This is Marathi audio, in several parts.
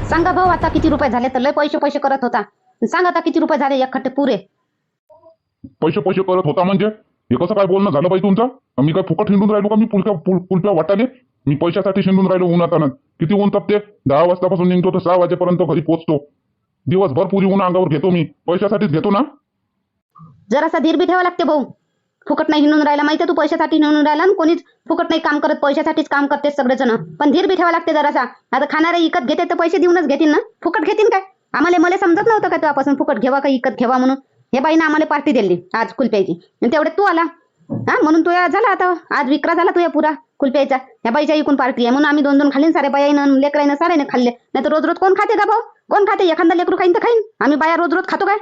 सांगा भाऊ आता किती रुपये झाले तर लय पैसे पैसे करत होता. सांग आता किती रुपये झाले एकखट्टे पुरे. पैसे पैसे करत होता म्हणजे? हे कसं काय बोलणं झालं पाहिजे तुमचं? मी काय फुकट हिंडून राहिलो का? मी पुलक्या पुल- पुलक्या वाटाले मी पैशासाठी हिंडून राहिलो उन्हात आणत किती ऊन तपते? दहा वाजतापासून निघतो तर सहा वाजेपर्यंत घरी पोहोचतो दिवसभर पुरी ऊन अंगावर घेतो मी. पैशासाठीच घेतो ना? जरासा धीर बी ठेवा लागते भाऊ. फुकट नाही हिंडून राहिला. माहिती तू पैशासाठी हिंडून राहिला आणि कोणीच फुकट नाही काम करत पैशासाठीच काम करते सगळेजण. पण धीर बी ठेवा लागते जरासा. आता खाणारे इकत घेते तर पैसे देऊनच घेतील ना. फुकट घेतील काय? आम्हाला मला समजत नव्हतं का तेव्हापासून फुकट घेवा का इकत घेवा म्हणून? हे बाईनं आम्हाला पार्टी दिली आज कुलप्याची. आणि तेवढे तू आला. हा? म्हणून तुया झाला आता. आज विक्रा झाला तुया पुरा कुलप्याचा. ह्या बाईच्या इकून पार्टी आहे. म्हणून आम्ही दोन दोन खाल्लीन सारे बाईनं लेकराईनं साऱ्याने खाल्ले. नाही तर रोज रोज कोण खाते का भाऊ? कोण खाते? एखादा लेकरू खाईन तर खाईन. आम्ही बाया रोज रोज खातो काय?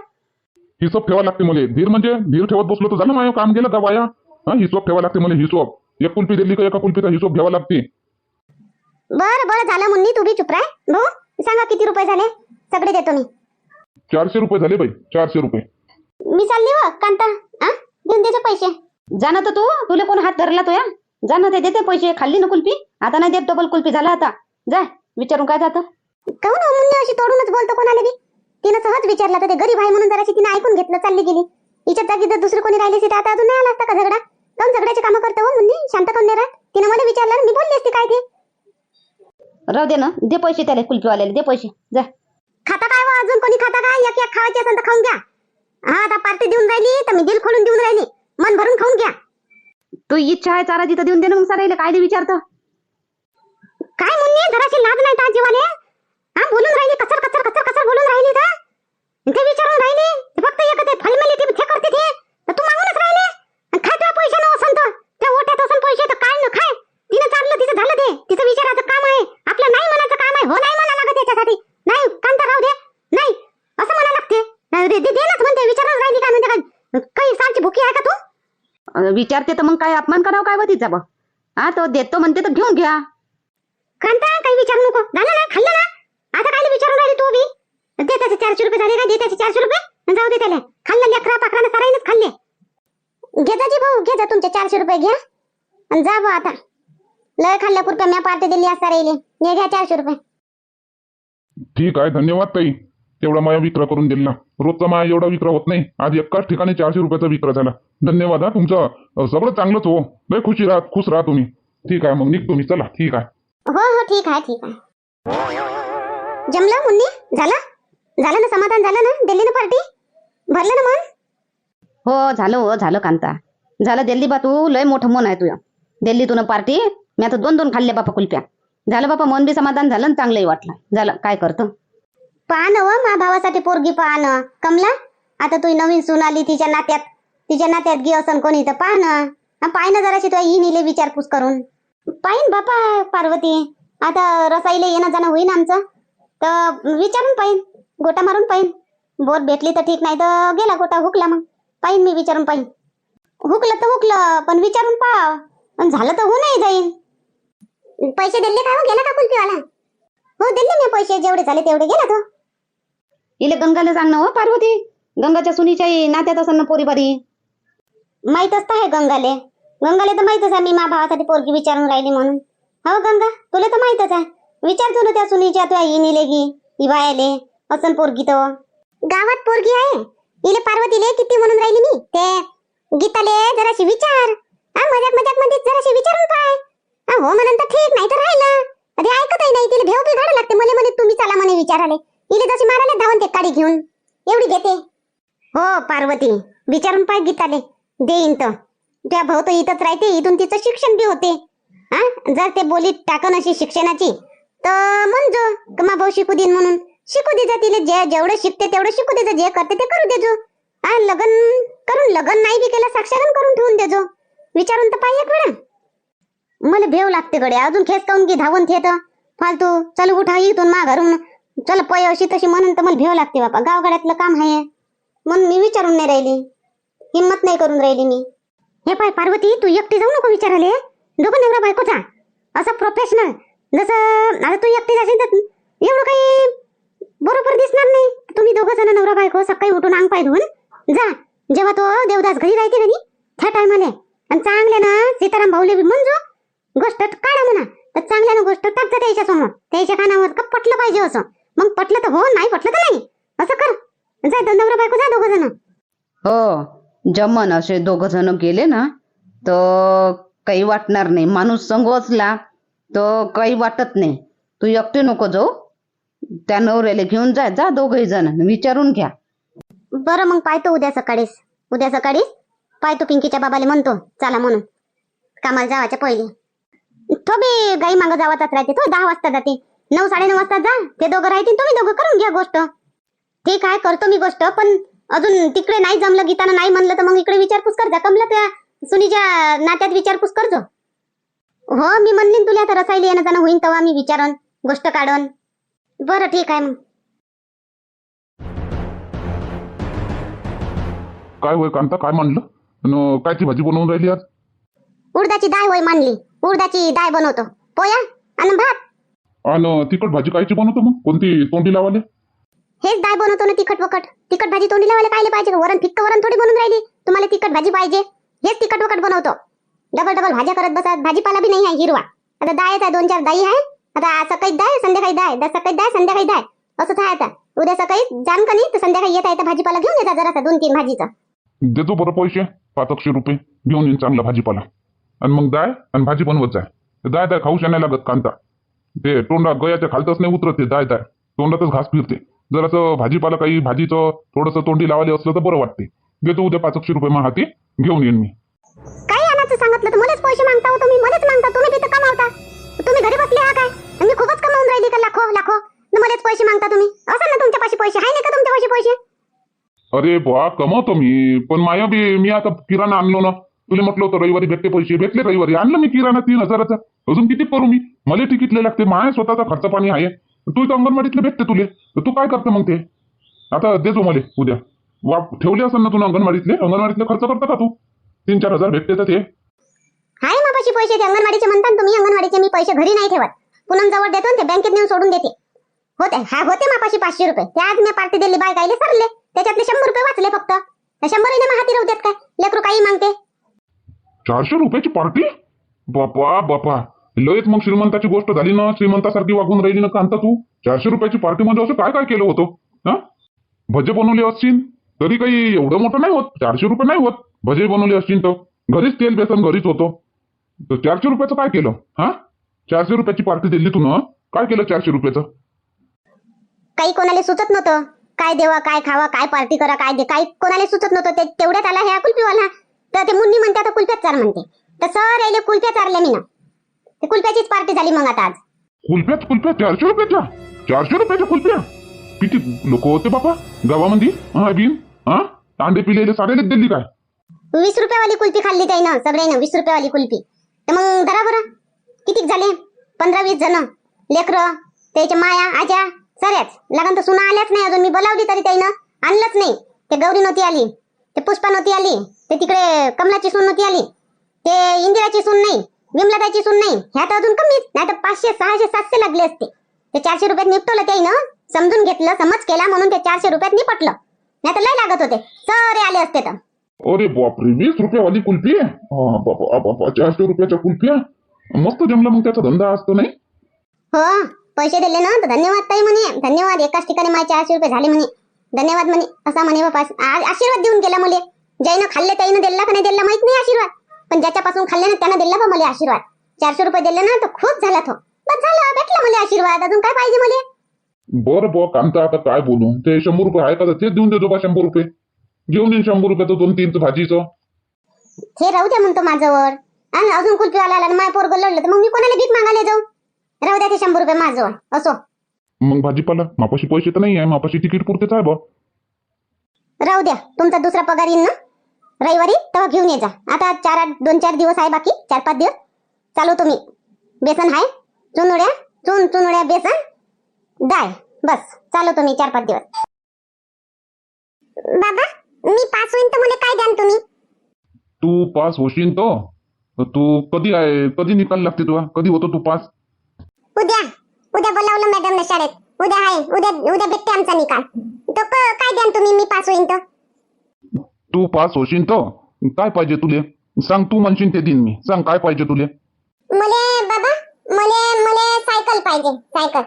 हिशोब ठेवा लागते मला. धीर म्हणजे धीर ठेवत बसलो तर झालं माझं काम गेलं का बाया हा हिशोब ठेवा लागते मला हिशोब एक कुल्फी दिली का एका कुल्फीचा हिशोब घ्यावा लागते. बरं बरं झालं मुन्नी तू बी चुप राह. भाऊ सांगा किती रुपये झाले? सगळे देतो मी. चारशे रुपये झाले बाई चारशे रुपये. मी चालली व कांता. हा देऊन देतो पैसे. जा ना तर तू तुला कोण हात धरला तो या? जा ना ते देते पैसे. खाल्ली ना कुल्फी आता नाही देत डबल कुल्फी झाला आता. जा विचारून काय जातं? काहून हो मुन्नी अशी तोडूनच बोलतो कोणाला बी? तिनं सहज विचारला तर ते गरीब आहे म्हणून जराशी तिने ऐकून घेतलं चालली गेली. हिच्यात जागी जर दुसरी कोणी राहिली असती आता अजून नाही आला असता का झगडा? काऊन झगड्याचे कामं करतो हो मुन्नी? शांत काऊन नाही राहत? तिनं मला विचारलं मी बोलली असती काय ते? राहू दे ना दे पैसे त्याला कुल्फीवाल्याला दे पैसे जा. खाता काय व अजून? कोणी खाता काय? एक एक खावायचे असेल तर खाऊन घ्या. हा आता पार्टी देऊन राहिली तर मी दिल खोलून देऊन राहिली. मन भरून खाऊन घ्या. तू इच्छा आहे चारा जिथं देऊन दे ना मग सारायला काय ते विचारतं. काय मुन्नी? जराशी लाज नाही का जीवाले? हा बोलून राहिली कचर कचर कचर कचर बोलून राहिली तर? ते विचारून राहिली फक्त एक ते फलमेली ते करते ते. तू मागूनच राहिले. काय तुला पैसे न असन तर त्या ओट्यात असन पैसे तर काय न खाय. तिनं चाललं तिचं झालं ते. तिचं विचाराचं काम आहे. आपलं नाही म्हणायचं काम आहे. हो नाही म्हणा लागत याच्यासाठी. नाही कांता राहू दे. नाही असं म्हणा लागते. नाही, दे दे- देनच म्हणते. विचारून राहिली काय म्हणते काय काही सालची भुकी आहे का तू? विचारते तर मग काय अपमान करावं काय व तिचा बा? हा तो देतो म्हणते तर घेऊन घ्या. कांता काही विचारू नको. झालं ना? खाल्लं ना? आता काय विचारून राहिली तू बी? दे त्याचे चारशे रुपये झाले का? दे त्याचे चारशे रुपये जाऊ दे त्याला. खाल्लं लेकरा पाकरानं सराईनच खाल्ले. घे जा भाऊ घे जा तुमचे चारशे रुपये घ्या आणि जा भाऊ आता. लय खाल्ल्या पुरत्या म्या पार्टी दिली असता राहिले हे घ्या चारशे रुपये. ठीक आहे धन्यवाद ताई. तेवढा माया विक्रा करून दिला. रोजचा माया एवढा विक्रा होत नाही. आज एकाच ठिकाणी चारशे रुपयाचा विक्रा झाला. धन्यवाद हा तुमचं सगळं चांगलंच हो. लय खुशी राहा खुश राहा तुम्ही. ठीक आहे मग निघतो मी. चला ठीक आहे. हो हो ठीक आहे ठीक आहे. जमलं मुन्नी झालं? झालं ना समाधान झालं ना? दिल्ली ना पार्टी भरलं ना मन? हो झालं हो झालं कांता. झालं दिल्ली बा तू लय मोठं मन आहे तुझं. दिल्ली तुला पार्टी मी आता दोन दोन खाल्ले बापा कुल्प्या. झालं बापा मन बी समाधान झालं आणि चांगलंही वाटलं. झालं काय करतो? पाहणं व मा भावासाठी पोरगी पाहणं कमला आता तू नवीन सून आली तिच्या नात्यात. तिच्या नात्यात गी असन कोणी तर पाहणं हा, पाहिनं जराशी तुला येईन इले विचारपूस करून. पाहिन बापा पार्वती. आता रसाईले येणं जाणं होईन आमचं. तर विचारून पाहिन गोटा मारून पाहिन. बोट भेटली तर ठीक नाही तर गेला गोटा हुकला मग. पाहिन मी विचारून पाहिन. हुकलं तर हुकलं पण विचारून पाहा. पण झालं तर हो नाही जाईन. पैसे दिले का हो? गेला का कुल्फीवाला हो दिले मी पैसे जेवढे झाले तेवढे. गेला तो. इले गंगाला सांग ना हो पार्वती. गंगाच्या सुनीच्या नात्यात असं ना पोरीबारी. माहीतच तर आहे गंगाले. गंगाले तर माहीतच आहे मी मा भावासाठी पोरगी विचारून राहिली म्हणून. हो गंगा तुला तर माहीतच आहे. विचारतो ना त्या सुनीच्या तुया इनीले गी इवायाले असन पोरगी तो. गावात पोरगी आहे. इले पार्वतीले किती म्हणून राहिली मी? ते गीताले जराशी विचार. हा मजाक मजाकमध्ये जराशी विचारून पाय. हा, हो म्हणून तर ठीक नाही तर राहिला. अरे ऐकतही नाही तिला भेव बी लागते. मले म्हणे तुम्ही चला म्हणे विचाराले. इले जशी मारायला धावून ते काडी घेऊन. एवढी घेते. हो पार्वती विचारून पाय गीताले. देईन तर त्या भाऊ तर इथंच राहते इथून तिचं शिक्षण बी होते. हा जर ते बोलीत टाकन अशी शिक्षणाची तर म्हणजो का मा भाऊ शिकू देईन म्हणून. शिकू दे जा तिले जे जेवढं शिकते तेवढं शिकू दे जा. जे करते ते करू देजो हा लग्न करून लग्न नाही बी केलं साक्षागण करून ठेवून देजो विचारून तर पाहिजे एक वेळा मला भेव लागते गडे अजून खेच काऊन की धावून थेत फालतू चल उठा इथून मा घरून. चल पय अशी तशी म्हणून तर मला भेव लागते बापा. गावगाड्यातलं काम आहे म्हणून मी विचारून नाही राहिली. हिंमत नाही करून राहिली मी. हे पाय पार्वती तू एकटी जाऊ नको विचाराले. दोघं नवरा बायकोचा असं प्रोफेशनल जसं आता तू एकटी असेल तर एवढं काही बरोबर दिसणार नाही. तुम्ही दोघं जण नवरा बायको सकाळी उठून अंग पाय धुवून जा. जेव्हा तो देवदास घरी राहते का त्या टायमाले आणि चांगल्यानं सीताराम भाऊले म्हणजो गोष्ट काढा म्हणा. तर चांगल्यानं गोष्ट टाक जा त्याच्यासमोर. त्याच्या कानावर का पटलं पाहिजे असं. मग पटलं तर हो नाही पटलं तर नाही. असं कर. जाय तर नवरा बायको जा दोघं जण. हो जमन असे दोघ जण गेले ना तर काही वाटणार नाही. माणूस संग असला तर काही वाटत नाही. तू एकटे नको जाऊ. त्या नवऱ्याला घेऊन जा जा दोघही जण. विचारून घ्या. बरं मग पाहतो उद्या सकाळीच. उद्या सकाळीच पाहतो पिंकीच्या बाबाला म्हणतो. चला म्हणून. कामाला जावाच्या पहिले. तो बी गाई मागं जावाचाच राहते. तो दहा वाजता जाते. नऊ साडेनऊ वाजता जा. ते दोघं राहतील. तुम्ही दोघं करून घ्या गोष्ट. ठीक आहे करतो मी गोष्ट पण अजून तिकडे नाही जमलं गीतानं नाही म्हणलं तर मग इकडे विचारपूस कर जा. कमला त्या सुनीच्या नात्यात विचारपूस करजो हो मी म्हणली तुला आता रसायला येणं जाणं होईन तेव्हा मी विचारन गोष्ट काढन. बरं ठीक आहे मग. काय होय कांता काय म्हणलं अन कायची भाजी बनवून राहिली आज? उडदाची डाळ होय मानली उडदाची डाळ बनवतो. पोया आणि भात. आणि तिखट भाजी कायची बनवतो मग? कोणती तोंडी लावाले? हेच डाळ बनवतो ना तिखट वखट. तिखट भाजी तोंडी लावायला कायले पाहिजे? वरण फिक्क वरण थोडी बनवून राहिली. तुम्हाला तिखट भाजी पाहिजे. हेच तिखट वखट बनवतो. डबल डबल भाज्या करत बसा भाजीपाला बी नाही आहे हिरवा. आता डाळच आहे दोन चार दाई आहे. आता सकाळी डाळ संध्याकाळी डाळ. दा- सकाळी डाळ संध्याकाळी डाळ. असंच आहे आता. उद्या सकाळी जाण का नाही तर संध्याकाळी येता येता भाजीपाला घेऊन येता जरा दोन तीन भाजीचा. देतो बरं पैसे. पाच एकशे रुपये. घेऊन येईन चांगला भाजीपाला. आणि मग डाळ आणि भाजी बनवत जाय डाळ डाळ खाऊशा नाही लागत कांता ते तोंडा गयाच्या खालतच नाही उतरत ते डाळ डाळ. तोंडातच घास फिरते. जरासं भाजीपाला काही भाजीचं थोडंसं तोंडी लावाले असलं तर बरं वाटते. देतो उद्या पाच एकशे रुपये मग हाती घेऊन येईन मी. सांगितलं तर मलाच पैसे मागता हो तुम्ही मलाच मागता तुम्ही तिथं कमावता तुम्ही घरी बसले हा काय? मी खूपच कमावून राहिली का लाखो लाखो. मलाच पैसे मागता तुम्ही. असं ना तुमच्या पाशी पैसे आहे नाही का तुमच्या पाशी पैसे? अरे बुवा कमावतो मी. पण माया बी मी आता किराणा आणलो ना. तुला म्हटलं होतं रविवारी भेटते पैसे. भेटले रविवारी. आणलं मी किराणा तीन हजाराचा. अजून किती करू मी? मला तिकीटले लागते. माया स्वतःचा खर्च पाणी आहे. तू इथं अंगणवाडीतले भेटते तुले. तर तू काय करतो मग ते? आता देतो मला उद्या. वा ठेवले असेल ना तू अंगणवाडीतले? अंगणवाडीतले खर्च करता का तू? तीन चार हजार भेटते तर ते. आहे मापाशी पैसे ते अंगणवाडीचे म्हणतात तुम्ही अंगणवाडीचे मी पैसे घरी नाही ठेवत. पुनम जवळ देतो ते बँकेत नेऊन सोडून देते. होते हा होते मापाशी पाचशे रुपये. ते आज मी पार्टी दिली बाय गायले सरले. त्याच्यातले शंभर रुपये वाचले फक्त. शंभर हाती राहू देत काय? लेकरू काही मागते. चारशे रुपयाची पार्टी? बापा बापा. लयच मग श्रीमंताची गोष्ट झाली ना श्रीमंतासारखी वागून राहिली ना कांता तू. चारशे रुपयाची पार्टी म्हणजे असं काय काय केलं होतं? हा? भजे बनवले असतील तरी काही एवढं मोठं नाही होत. चारशे रुपये नाही होत. भजे बनवले असतील तर. घरीच तेल बेसन घरीच होतो. तर चारशे रुपयाचं काय केलं? हा? चारशे रुपयाची पार्टी दिली तू ना? काय केलं चारशे रुपयाचं? काही कोणाला सुचत नव्हतं. काय देवा काय खावा काय पार्टी करा काय दे काही कोणाला सुचत नव्हतं. ते तेवढ्यात आला हे कुल्फीवाला. तर ते मुन्नी म्हणते आता कुल्फ्यात चार म्हणते. तर सर यायले कुल्फ्या चारल्या मी ना ते कुल्फ्याचीच पार्टी झाली मग आता आज. कुल्फ्यात कुल्फ्या चारशे रुपयाच्या? चारशे रुपयाच्या कुल्फ्या? किती लोक होते बापा? गावामध्ये हा बिन? हा? तांडे पिलेले साडेलेच दिली काय? वीस रुपयावाली कुल्फी खाल्ली त्यानं सगळ्यांना वीस रुपयावाली कुल्फी. तर मग धरा बरं. किती झाले? पंधरा वीस जण. लेकरं त्याच्या माया आज्या सऱ्याच. लागन तर सुना आल्याच नाही अजून. मी बोलावली तरी त्यानं आणलंच नाही. ते गौरी नव्हती आली. ते पुष्पा नव्हती आली. ते तिकडे कमलाची सून नव्हती आली. ते इंदिराची सून नाही. विमलताची सून नाही. ह्या तर अजून कमीच. नाही तर पाचशे सहाशे सातशे लागले असते. ते चारशे रुपयात निपटवलं त्याईन. समजून घेतलं. समज केला म्हणून ते चारशे रुपयात निपटलं. नाही तर लय लागत होते. सरे आले असते तर. अरे बापरे वीस रुपयावाली कुल्फी? हा, बापा चारशे रुपयाच्या कुल्फ्या मस्त जमला मग त्याचा धंदा असतो नाही? हो पैसे दिले ना तर धन्यवाद ताई म्हणे. धन्यवाद एकाच ठिकाणी माझे चारशे रुपये झाले म्हणे. धन्यवाद म्हणे असा म्हणे बापा. आशीर्वाद देऊन गेला मला. ज्यानं खाल्ले त्यानं दिला का नाही दिला माहीत नाही आशीर्वाद. पण ज्याच्यापासून खाल्ले ना त्यानं दिला बा मला आशीर्वाद. चारशे रुपये दिले ना तर खूप झाला तो. बस झालं भेटला मला आशीर्वाद. अजून काय पाहिजे मला? बरं बुवा कामता आता काय बोलू? ते शंभर रुपये आहे का? तेच देऊन देतो बा शंभर रुपये. घेऊन येईन शंभर रुपयाचं दोन तीन भाजीचं. हे राहू द्या म्हणतो माझ्यावर. आणि अजून कुल्फी आला माझ्या पोरग लढलं तर मग मी कोणाला भीक मागायला जाऊ? राहू द्या ते शंभर रुपये माझ्यावर असो. मग भाजीपाला मापाशी पैसे तर नाही आहे मापाशी तिकीट पुरतेच आहे बा. राहू द्या. तुमचा दुसरा पगार येईल ना? रविवारी तेव्हा घेऊन ये जा. आता चार आठ दोन चार दिवस आहे बाकी चार पाच दिवस. चालू तुम्ही. बेसन आहे चुनुड्या चुन चुनुड्या बेसन डाळ. बस चालू तुम्ही चार पाच दिवस. बाबा मी पास होईन तर मला काय द्याल तुम्ही? तू पास होशील तो. तर तू कधी आहे कधी निकाल लागते तुला? कधी होतो तू पास? उद्या उद्या बोलावलं मॅडमने शाळेत. उद्या आहे उद्या उद्या भेटते आमचा निकाल. तो क- काय द्याल तुम्ही? मी पास होईन तर तू पास होशील तो? काय पाहिजे तुले? सांग तू म्हणशील ते दिन मी. सांग काय पाहिजे तुले? मले बाबा मले मले सायकल पाहिजे सायकल.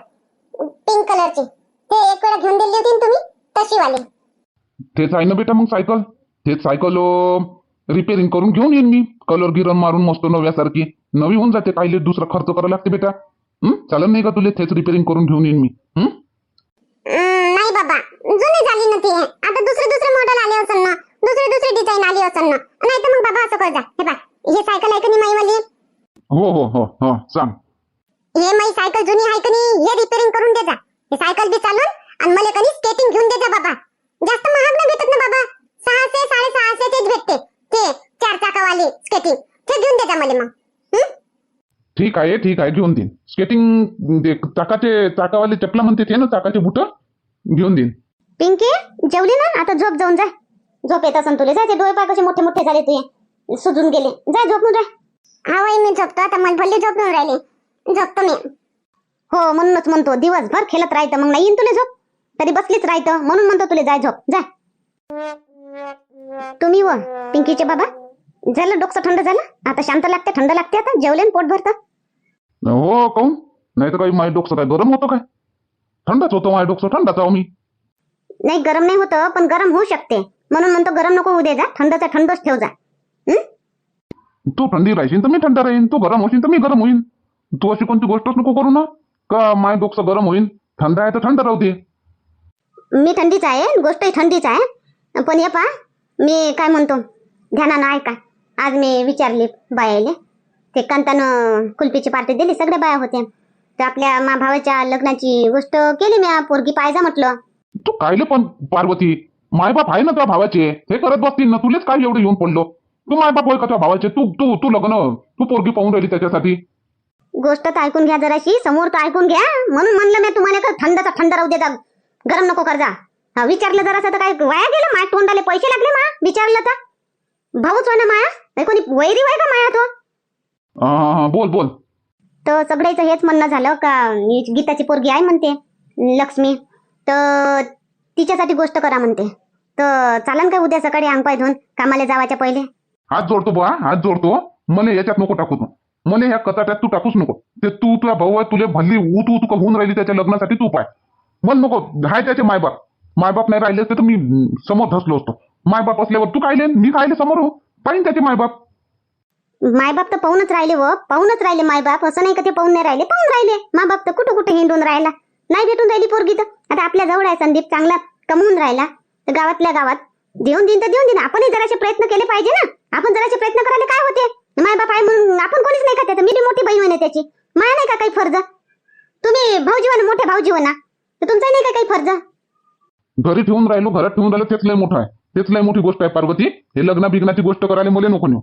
पिंक कलरची. ते एक वेळा घेऊन दिली होती ना तुम्ही? तशी वाली तेच आहे ना बेटा मग सायकल. तेच सायकल रिपेअरिंग करून घेऊन येईन मी. कलर गिरन मारून मस्त नव्यासारखी. नवी होऊन जाते काहीले दुसरा खर्च करावा लागते बेटा. हं? चालेल नाही का तुला? तेच रिपेअरिंग करून घेऊन येईन मी. हं? अं, नाही बाबा. जुनी झाली ना ती. आता दुसरे दुसरे मॉडेल आले असेल ना. दुसरी दुसरी डिझाईन आली असेल ना. नाही तर मग बाबा असं कर जा हे बा हे सायकल आहे का नाही माईवाली? हो हो हो हो सांग. हे माई सायकल जुनी आहे का नाही? हे रिपेअरिंग करून दे जा. हे सायकल बी चालून आणि मला कधी स्केटिंग घेऊन दे जा बाबा. जास्त महाग नाही भेटत ना बाबा? सहाशे साडेसहाशे तेच भेटते. ते चार चाकावाली स्केटिंग ते घेऊन दे जा मला मग. हं? ठीक आहे ठीक आहे घेऊन देईन. स्केटिंग ते चाकाचे चाकावाले चपला म्हणते ते ना चाकाचे बुट? घेऊन देईन. पिंकी जेवली ना? आता झोप जाऊन जा. झोप येत असन तुला. जायचे डोळे पाय कसे मोठे मोठे झाले तुझे. सुजून गेले. जा झोपून हा वय मी झोपतो. आता मला भल्ली झोपून राहिली. झोपतो मी. हो म्हणूनच म्हणतो. दिवसभर खेळत राहतं मग नाही येईन तुला झोप? तरी बसलीच राहतं. म्हणून म्हणतो तुला जाय झोप. जा. तुम्ही व पिंकीचे बाबा झालं डोकं थंड झालं? आता शांत लागते थंड लागते आता? जेवले पोट भरतं? हो काऊन नाही तर काही माझे डोकं काय गरम होतं काय? थंडच होतं माझे डोकं थंडाच आहो मी. नाही गरम नाही होतं पण गरम होऊ शकते. म्हणून म्हणतो गरम नको होऊ दे जा. थंडचा थंडच ठेव जा. हं? तू थंडी राहशील तर मी थंड राहीन. तू गरम होशील तर मी गरम होईन. तू अशी कोणती गोष्टच नको करू ना. का माय डोकं गरम होईन? थंड आहे तर थंड राहू दे. मी थंडीच आहे गोष्टही थंडीच आहे. पण हे पा मी काय म्हणतो ध्यानानं ऐका आज मी विचारली बायाले. ते कांतानं कुल्फीची पार्टी दिली सगळ्या बाया होत्या. तर आपल्या मा भावाच्या लग्नाची गोष्ट केली मी पोरगी पाहिजा म्हटलं. तू कायले पण पार्वती? मायबाप आहे ना त्या भावाचे? हे करत बसतील ना तुलेच काय एवढं येऊन पडलो? तू मायबाप होय का त्या भावाचे? तू तू तू लग्न तू पोरगी पाहून राहिली त्याच्यासाठी. गोष्ट तर ऐकून घ्या जराशी समोर तर ऐकून घ्या. म्हणून म्हणलं मी तुम्हाला थंडचा थंड राहू देता? गरम नको कर जा. विचारलं जरासं तर काय वाया गेलं माया तोंडाले पैसे लागले मा? विचारलं तर. भाऊच ना माया? कोणी वैरी वय का माया तो? बोल बोल. तर सगळ्याचं हेच म्हणणं झालं का गीताची पोरगी आहे म्हणते लक्ष्मी. तर तिच्यासाठी गोष्ट करा म्हणते. तर चालन काय उद्या सकाळी अंग पाय धुवून कामाला जावाच्या पहिले? हात जोडतो बा हात जोडतो. मला याच्यात नको टाकू तू. मला ह्या कचाट्यात तू टाकूच नको. ते तू तुझ्या भाऊ आहे तुले भल्ली ऊ तू तू होऊन राहिली त्याच्या लग्नासाठी तू पाय. मला नको हाय त्याचे मायबाप. मायबाप नाही राहिले असते तर मी समोर धसलो असतो. मायबाप असल्यावर तू कायले मी कायले समोर हो. पाहिजे त्याचे मायबाप. मायबाप तर पाहूनच राहिले व पाहूनच राहिले मायबाप. असं नाही का ते पाहून नाही राहिले? पाहून राहिले. मायबाप तर कुठं कुठं हिंडून राहिला? नाही भेटून राहिली पोरगी तर. आता आपल्या जवळ आहे संदीप चांगला कमवून राहिला. तर गावातल्या गावात. देऊन देईन तर देऊन देईन. आपणही जरासे प्रयत्न केले पाहिजे ना. आपण जरासे प्रयत्न करायला काय होते? मायबाप आहे म्हणून आपण कोणीच नाही का त्याचं मी मोठी बहीण आहे त्याची. माया नाही का काही फर्ज? तुम्ही भाऊजी म्हणा मोठे भाऊजी म्हणा तर तुमचा नाही का काही फर्ज? घरी ठेवून राहिलो घरात ठेवून राहिलो तेच लय मोठं आहे. तेच लय मोठी गोष्ट आहे पार्वती. हे लग्न बिग्नाची गोष्ट करायला मला नको नेऊ.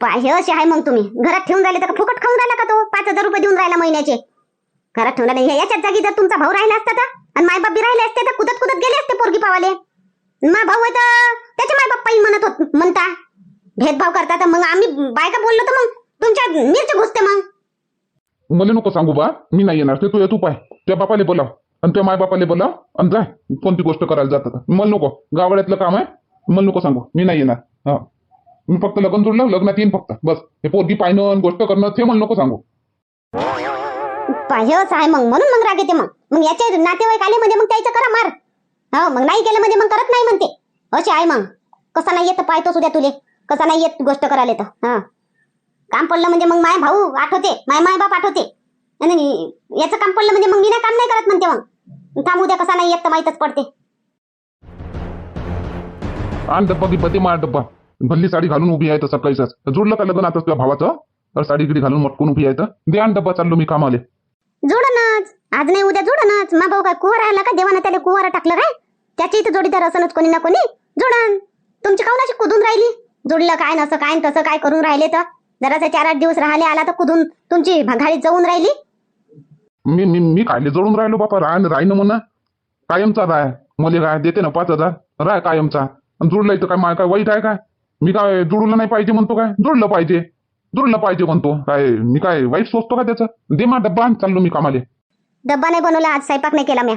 पाहिजे असे आहे मग तुम्ही. घरात ठेवून राहिले तर का फुकट खाऊन राहिला का तो? पाच हजार रुपये देऊन राहिला महिन्याचे. घरात ठेवून राहिले. हे याच्याच जागी जर तुमचा भाऊ राहिला असता तर? आणि मायबाप बी राहिले असते तर कुदत कुदत गेले असते पोरगी पावाले. मा भाऊ आहे तर? त्याचे मायबाप पायी म्हणत होत म्हणता. भेदभाव करता तर मग आम्ही बायका बोललो तर मग तुमच्या मिरची घुसते मग. मला नको सांगू बा. मी नाही येणार. ते तू ये तू पाय. त्या बापाले बोलाव. आणि तुझ्या माय बोला आणि जा कोणती गोष्ट करायला जात आता मला नको गावाड्यातलं काम आहे मला नको सांगू मी नाही येणार. हा. मी फक्त लग्न जोडलं लग्नात येईन फक्त बस. हे पोरगी पाहिणं आणि गोष्ट करणं ते मला नको सांगू. पाहिजेच आहे मग म्हणून मग राग येते मग. मग याचे नातेवाईक आले म्हणजे मग त्याचं करा मार. हो मग नाही केलं म्हणजे मग करत नाही म्हणते. असे आहे मग. कसा नाही येत पाहतो सुद्या तुले. कसा नाही येत गोष्ट करायला तर. हा. काम पडलं म्हणजे मग माय भाऊ आठवते माय माय बाप आठवते. आणि याचं काम पडलं म्हणजे मग मी नाही काम नाही करत म्हणते मग. थांब उद्या कसा नाही येत तर माहीतच पडते. आण डब्बा गिब्बा ते डब्बा. भल्ली साडी घालून उभी आहे तर सकाळीच. जोडलं का लग्न आता तुझ्या भावाचं? तर साडी गिडी घालून मटकून उभी आहे तर. दे आण डब्बा चाललो मी कामाले. जोडनच आज नाही उद्या जोडनच मा भाऊ काय कुवार राहिला का? देवानं त्याला कुवारा टाकलं काय? त्याच्या इथं जोडीदार असनच कोणी ना कोणी. जोडन तुमची काऊन अशी कुदून राहिली? जोडलं काय नसं काय तसं काय करून राहिले तर? जरासा चार आठ दिवस राहिले आला तर कुदून तुमची घाडी जाऊन राहिली? मी मी मी कायले जोडून राहिलो बापा राय राय ना म्हणा. कायमचा राय मला काय देते ना पाच हजार. राय कायमचा. जोडलं इथं काय माय काय वाईट आहे काय? मी काय जोडलं नाही पाहिजे म्हणतो काय? जोडलं पाहिजे. जोडलं पाहिजे म्हणतो. काय मी काय वाईट सोचतो का त्याचं? दे मा डब्बा आण चाललो मी कामाले. डब्बा नाही बनवला आज स्वयंपाक नाही केला म्या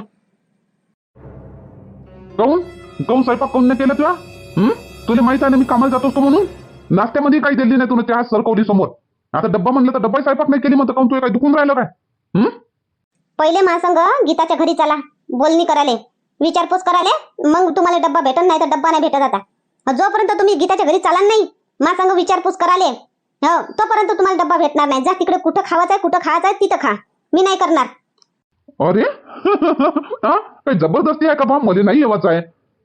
काऊन? काऊन स्वयंपाक काऊन नाही केला तुला? हं? तुला माहीत आहे ना मी कामाला जात असतो म्हणून? नाश्त्यामध्ये काही दिली नाही तुला त्या सरकवली समोर. आता डब्बा म्हणलं तर डब्बा स्वयंपाक नाही केली म्हणतो. काऊन तुला काय दुखून राहिलं काय? हं? पहिले महासंघ गीताच्या घरी चला. बोलणी कराले विचारपूस कराले मग तुम्हाला डब्बा भेटत नाही तर डब्बा नाही भेटत आता. जोपर्यंत तुम्ही गीताच्या घरी चालाल नाही मा सांग विचारपूस कराले हो तोपर्यंत तुम्हाला डब्बा भेटणार नाही. जा तिकडे कुठं खावायचं आहे कुठं खायचं आहे तिथं खा. मी नाही करणार. अरे? हा? काही जबरदस्ती आहे का बा? मध्ये नाही येवाच आहे.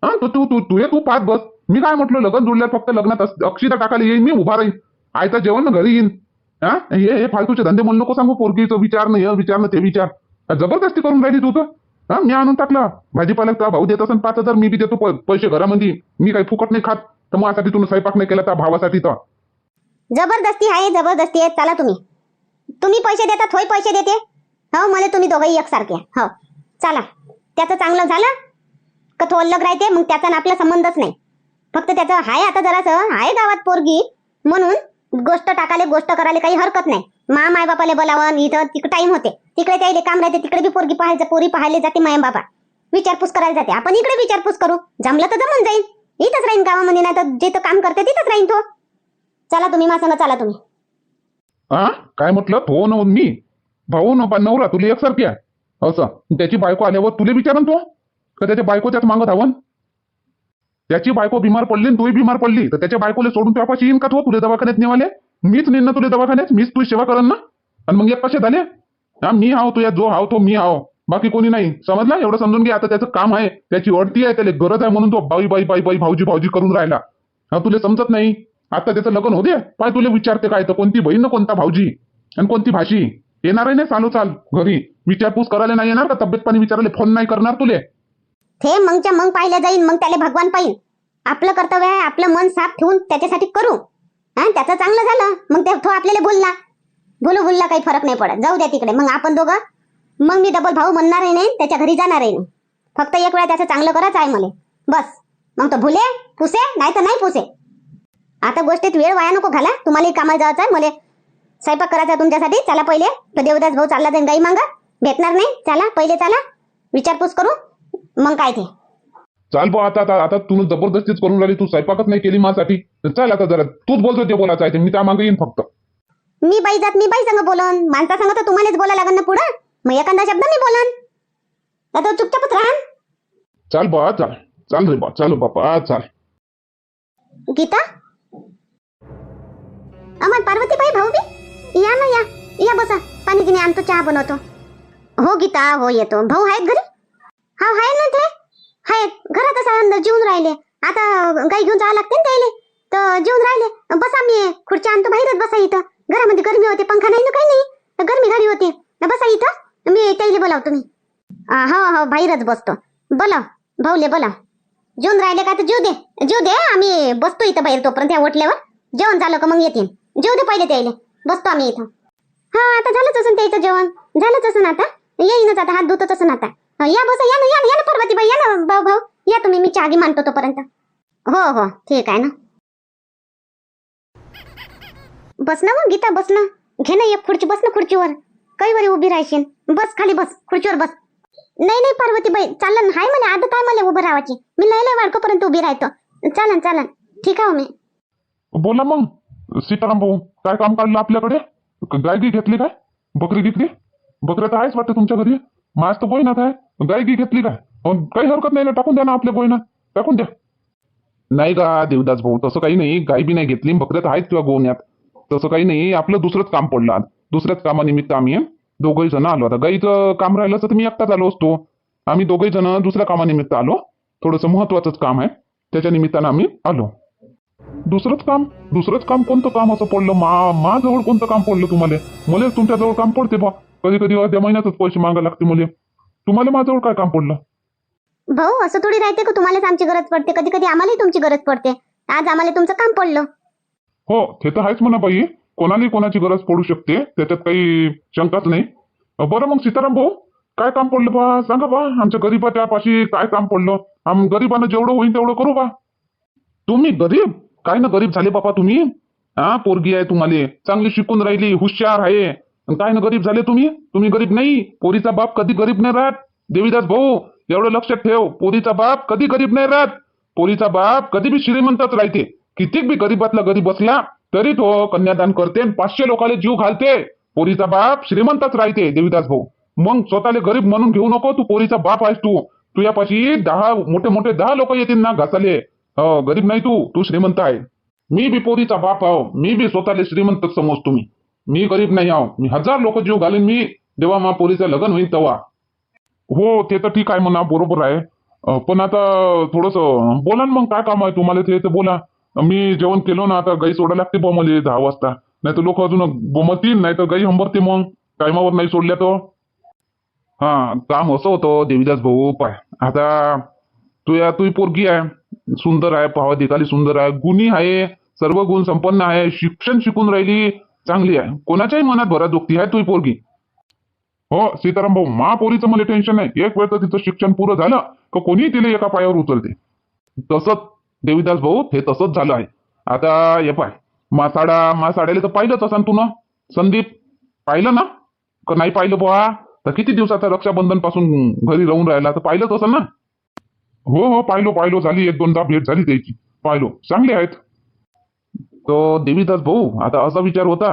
हा? तू तू तू तू ये तू पाहत बस. मी काय म्हटलं लग्न जुळल्यावर फक्त लग्नात अस- अक्षिता टाकायला येईन मी उभा राहीन. आयता जेवण घरी येईन. हा? हे फालतूचे धंदे म्हणून नको सांगू पोरगीचं विचार नाही हे विचार ना ते विचार. जबरदस्ती करून राहिली तू तर. हा मी आणून टाकला. भाजीपाला तुझा भाऊ देत असेल पाच हजार मी बी देतो पैसे घरामध्ये मी काही फुकट नाही खात. तर मग यासाठी तुम्ही स्वयंपाक नाही केला त्या भावासाठी तर. जबरदस्ती आहे जबरदस्ती आहे. चला तुम्ही. तुम्ही पैसे देता थोय पैसे देते. हो मला तुम्ही दोघंही एकसारखे. हो चला. त्याचं चांगलं झालं का तो अलग राहते मग त्याचा ना आपला संबंधच नाही. फक्त त्याचं आहे आता जरासं आहे गावात पोरगी म्हणून गोष्ट टाकाले गोष्ट करायला काही हरकत नाही. मा माय बापाले बोलावं इथं तिकडे टाइम होते. तिकडे त्याला काम राहते तिकडे बी पोरगी पाहायचं पोरी पाहायला जाते माय बापा. विचारपूस करायला जाते. आपण इकडे विचारपूस करू. जमलं तर जमून जाईल इथंच राहीन गावामध्ये नाही तर जे तर काम करते तिथंच राहीन तो. चला तुम्ही मासांना चला तुम्ही. हा काय म्हटलं? तो न मी? भाऊ न बा नवरा तुला एकसारखी आहे. असं. त्याची बायको आल्यावर तुले विचारन तो? का त्याच्या बायको त्यात मागत हवन? त्याची बायको बिमार पडली आणि तूही बिमार पडली तर त्याच्या बायकोला सोडून त्यापाशी येईन का तो? तुला दवाखान्यात नेवाले? मीच नेन ना तुला दवाखान्यात? मीच तुझी सेवा करण ना? आणि मग एक कसे झाले? हा मी हाव तुझ्या जो हाव तो मी हाव. बाकी कोणी नाही. समजला? एवढं समजून घे. आता त्याचं काम आहे. त्याची अडती आहे. त्याला गरज आहे म्हणून तो बाई बाई बाई बाई भाऊजी भाऊजी करून राहिला. हा तुला समजत नाही? आता त्याचं लग्न होऊ दे. पाय तुला विचारते काय? तर कोणती बहीण ना कोणता भाऊजी? आणि कोणती भाषी येणार आहे ना चालू चाल घरी? विचारपूस करायला नाही येणार का? तब्येत पाणी विचारायला फोन नाही करणार तुले? ते मगच्या मग पाहिलं जाईल मग त्याला भगवान पाहिजे आपलं कर्तव्य आहे. आपलं मन साफ ठेवून त्याच्यासाठी करू. हा त्याचं चांगलं झालं. मग ते तो आपल्याला बोलला. बोलू बोलला काही फरक नाही पडत. जाऊ द्या तिकडे. मग आपण दोघं मग मी डबल भाऊ म्हणणारही नाही त्याच्या घरी जाणारही नाही. फक्त एक वेळा त्याचं चांगलं करायचं आहे मला. बस. मग तो भुले पुसे नाही तर नाही पुसे. आता गोष्टीत वेळ वाया नको घाला. तुम्हालाही कामाला जायचं आहे मला स्वयंपाक करायचा तुमच्यासाठी. चला पहिले. तर देवदास भाऊ चालला जाईल गाई मागा. भेटणार नाही. चला पहिले चला. विचारपूस करू. मग काय ते? चाल बा आता आता आता तू जबरदस्तीच करून राहिली तू स्वयंपाकच नाही केली माझ्यासाठी. तर चल आता जरा तूच बोलतो ते बोलायचं आहे ते मी त्या मागे येईन फक्त. मी बाई जात मी बाई संग बोलन. माणसा संग तर तुम्हालाच बोला लागन ना पुढं. मग एखादा शब्द मी बोलन. आता चुपचापच राहा चाल बा चाल. चाल रे बा चालू बापा चाल. गीता? अमर पार्वती बाई भाऊ बी या ना या. या बसा. पाणी गिनी आणतो चहा बनवतो. हो गीता हो येतो. भाऊ आहेत घरी? हा आहे ना ते हाय घरातच आहे अंदर जेवून राहिले. आता गाई घेऊन जावं लागते ना त्याले. तर जेवून राहिले. बसा मी. खुर्च्या आणतो बाहेरच बसा इथं. घरामध्ये गरमी होते पंखा नाही ना काही नाही. तर गरमी घरी होती. बसा इथं. मी त्याला बोलावतो मी. हो हो बाहेरच बसतो. बोला भाऊले बोला जेवून राहिले का तर जेव दे. जेव दे आम्ही बसतो इथं बाहेर तोपर्यंत त्या ओटल्यावर जेवण झालं का मग येतील जेव दे पहिले त्याला बसतो आम्ही इथं. हा आता झालंच असेल त्याचं जेवण. झालंच असेल आता. येईनच आता हात धुतच असेल आता. या बसा या ना या ना या ना, पार्वती बाई, या ना, भाऊ भाऊ. या तुम्ही, मी चहागी मांडतो तोपर्यंत. हो हो, ठीक आहे ना. बस ना मग, गीता, बस ना. घे ना एक खुर्ची, बस ना खुर्चीवर. काही वरी उभी राहशील. बस, खाली बस, खुर्चीवर बस. नाही नाही, पार्वती बाई, चालन, हाय मला आदत आहे मला उभं राहायची. मी लय लय वाडकोपर्यंत उभी राहतो. चालन चालन. ठीक आहे मी. बोला मग, सीताराम भाऊ, काय काम काढलं आपल्याकडे? गाय घेतली काय? बकरी घेतली बकऱ्या तर आहेच वाटतं तुमच्या घरी. मास तर बोईनात आहे. गाय गी घेतली काय काही हरकत नाही ना टाकून द्या ना आपल्या गोयना टाकून द्या. नाही का देवदास भाऊ तसं काही नाही. गाय बी नाही घेतली बकऱ्यात तर आहेत किंवा गोवण्यात. तसं काही नाही. आपलं दुसरंच काम पडलं आज. दुसऱ्याच कामानिमित्त आम्ही दोघही जण आलो. आता गाईचं काम राहिलं तर मी एकटाच आलो असतो. आम्ही दोघही जण दुसऱ्या कामानिमित्त आलो. थोडंसं महत्वाचंच काम आहे. त्याच्या निमित्तानं आम्ही आलो. दुसरंच काम दुसरंच काम कोणतं काम असं पडलं? मा माझ्याजवळ कोणतं काम पडलं तुम्हाला? मला तुमच्याजवळ काम पडते बा. कधी कधी अर्ध्या महिन्यातच पैसे मागा लागते मला. तुम्हाला माझ्याजवळ काय काम पडलं? भाऊ असं थोडी राहते का? तुम्हालाच आमची गरज पडते. कधी कधी आम्हालाही तुमची गरज पडते. आज आम्हाला तुमचं काम पडलं. हो ते तर आहेच म्हणा बाई. कोणालाही कोणाची गरज पडू शकते. त्याच्यात काही शंकाच नाही. अं, बरं मग सीताराम भाऊ काय काम पडलं बा? सांगा बा आमच्या गरीबाच्या पाशी काय काम पडलं? आम गरीबानं जेवढं होईल तेवढं करू बा. तुम्ही गरीब? काय ना गरीब झाले बापा तुम्ही? हा पोरगी आहे तुम्हाला. चांगली शिकून राहिली हुशार आहे. आणि काय ना गरीब झाले तुम्ही? तुम्ही गरीब नाही. पोरीचा बाप कधी गरीब नाही राहत. देवीदास भाऊ एवढं लक्षात ठेव. पोरीचा बाप कधी गरीब नाही राहत. पोरीचा बाप कधी बी श्रीमंतच राहते. कितीक बी गरीबातला गरीब असला तरी तो कन्यादान करते पाचशे लोकांना जीव घालते. पोरीचा बाप श्रीमंतच राहते देवीदास भाऊ. मग स्वतःला गरीब म्हणून घेऊ नको तू पोरीचा बाप आहेस तू. तुझ्यापाशी दहा मोठे मोठे दहा लोक येतील ना घासाले. हो, गरीब नाही तू तू श्रीमंत आहे. मी बी पोरीचा बाप आहो. मी बी स्वतःला श्रीमंत समजतो मी. मी गरीब नाही आहो. मी हजार लोक जीव घालेन मी देवा मा पोरीचं लग्न होईल तेव्हा. हो ते तर ठीक आहे म्हणा बरोबर आहे. पण आता थोडस बोला ना मग काय काम आहे तुम्हाला ते तर बोला. मी जेवण केलं ना आता गाई सोडायला लागते बा मला दहा वाजता. नाही तर लोक अजून बोमतील नाही तर गाई हंबरते मग. टायमावर नाही सोडल्या तर? हा काम असं होतं देवीदास भाऊ पाय आता तू या तुही पोरगी आहे सुंदर आहे पाहावा दिखाली सुंदर आहे गुणी आहे सर्व गुण संपन्न आहे शिक्षण शिकून राहिली चांगली आहे. कोणाच्याही मनात भरा दुखती आहे तुझी पोरगी. हो सीताराम भाऊ महापोरीचं मला टेन्शन नाही. एक वेळ तर तिचं शिक्षण पुरं झालं का कोणी तिला एका पायावर उचलते. तसंच देवीदास भाऊ हे तसंच झालं आहे. आता हे पाय मासाडा मासाड्याला तर पाहिलंच असाल तू ना. संदीप पाहिलं ना? का नाही पाहिलं बुवा? तर किती दिवसाचा रक्षाबंधनपासून घरी राहून राहिला? तर पाहिलंच असेल ना? हो हो पाहिलो पाहिलो. झाली एक दोनदा भेट झाली त्याची. पाहिलो. चांगले आहेत. तो देवीदास भाऊ आता असा विचार होता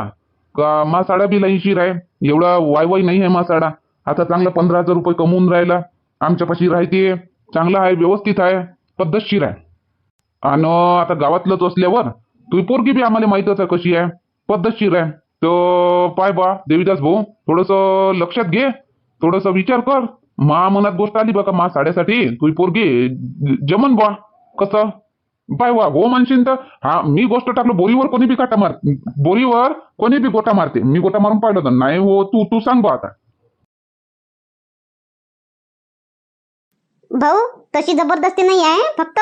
का मासाडा बी लाईशीर आहे एवढा वाय वाय नाही आहे मासाडा. आता चांगला पंधरा हजार रुपये कमवून राहिला. आमच्यापाशी राहते चांगला आहे व्यवस्थित आहे पद्धतशीर आहे. आणि आता गावातलंच असल्यावर तुझी पोरगी बी आम्हाला माहीतच आहे कशी आहे? पद्धतशीर आहे. तर पाय बा देवीदास भाऊ थोडंसं लक्षात घे थोडंसं विचार कर. मा मनात गोष्ट आली बघा मा साड्यासाठी तुझी पोरगी जमन बा. कसं? पाय वा हो म्हणशील तर. हा मी गोष्ट टाकलो बोरीवर कोणी बी काटा मार बोरीवर कोणी बी गोटा मारते. मी गोटा मारून पाहिलं तर नाही हो तू तू सांग बा आता. भाऊ तशी जबरदस्ती नाही आहे. फक्त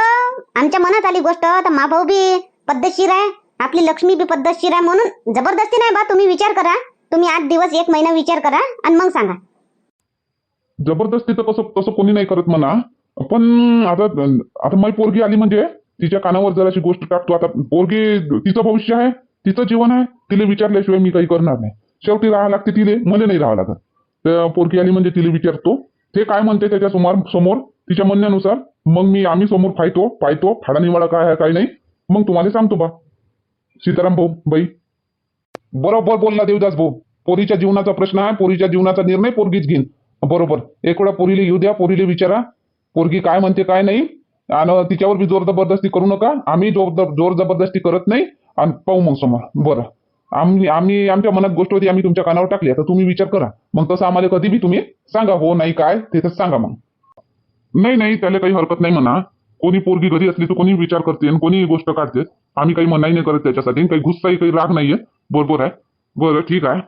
आमच्या मनात आली गोष्ट तर मा भाऊ बी पद्धतशीर आहे. आपली लक्ष्मी बी पद्धतशीर आहे म्हणून जबरदस्ती नाही बा. तुम्ही विचार करा. तुम्ही आठ दिवस एक महिना विचार करा आणि मग सांगा. जबरदस्ती तर कसं तसं कोणी नाही करत म्हणा. पण आता आता माझी पोरगी आली म्हणजे? तिच्या कानावर जराशी गोष्ट टाकतो आता पोरगी तिचं भविष्य आहे तिचं जीवन आहे तिला विचारल्याशिवाय मी काही करणार नाही. शेवटी राहा लागते तिले मला नाही राहावं लागत. तर पोरगी आली म्हणजे तिला विचारतो. ते काय म्हणते त्याच्यासमोर समोर तिच्या म्हणण्यानुसार मग मी आम्ही समोर पाहतो पाहतो फाडा निवाडा काय आहे काय नाही. मग तुम्हाला सांगतो बा. सीताराम भाऊ बाई. बरोबर बोलला देवदास भाऊ. पोरीच्या जीवनाचा प्रश्न आहे पोरीच्या जीवनाचा निर्णय पोरगीच घेईन. बरोबर. एक वेळा पोरीला येऊ द्या पोरीला विचारा. पोरगी काय म्हणते काय नाही. आणि तिच्यावर बी जोर जबरदस्ती करू नका. आम्ही जोर जोर जबरदस्ती करत नाही. आणि पाहू मग समोर. बरं. आम्ही आम्ही आमच्या मनात गोष्ट होती आम्ही तुमच्या कानावर टाकली. आता तुम्ही विचार करा. मग तसं आम्हाला कधी बी तुम्ही सांगा हो नाही काय ते तर सांगा मग. नाही नाही त्याला काही हरकत नाही म्हणा. कोणी पोरगी घरी असली तर कोणी विचार करते आणि कोणी गोष्ट काढते. आम्ही काही मनाई नाही करत त्याच्यासाठी काही गुस्साही काही राग नाहीये. बरोबर आहे. बरं ठीक आहे.